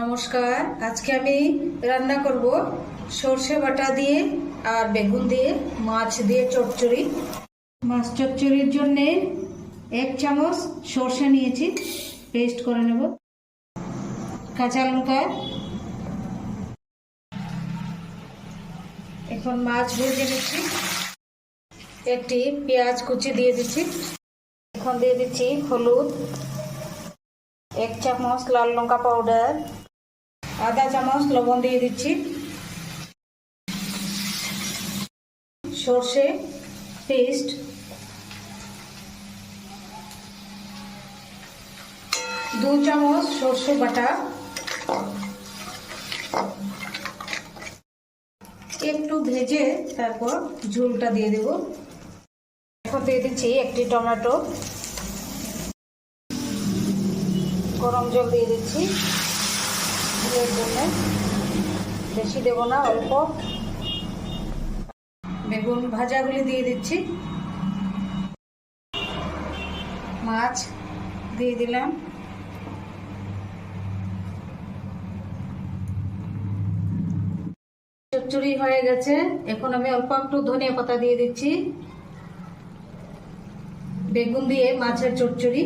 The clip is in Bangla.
নমস্কার, আজকে আমি রান্না করব সর্ষে বাটা দিয়ে আর বেগুন দিয়ে, মাছ দিয়ে চচ্চড়ি। মাছ চচ্চড়ির জন্য এক চামচ সর্ষে নিয়েছি, পেস্ট করে নেব। কাঁচা লঙ্কা। এখন মাছ ভেজে নিচ্ছি। একটি পেঁয়াজ কুচি দিয়ে দিচ্ছি। এখন দিয়ে দিচ্ছি হলুদ। এক চামচ লাল লঙ্কা পাউডার। আধা চামচ, লবণ দিয়ে দিচ্ছি। সর্ষে পেস্ট। দু চামচ সর্ষে বাটা। একটু ভেজে তারপর ঝোলটা দিয়ে দেব। এখন দিয়ে দিচ্ছি একটি টমেটো। গরম জল দিয়ে দিচ্ছি। বেশি দেব না, অল্প। বেগুন ভাজাগুলি দিয়ে দিচ্ছি। মাছ দিয়ে দিলাম। চচ্চড়ি হয়ে গেছে। এখন আমি অল্প একটু ধনিয়া পাতা দিয়ে দিচ্ছি। বেগুন দিয়ে মাছের চচ্চড়ি।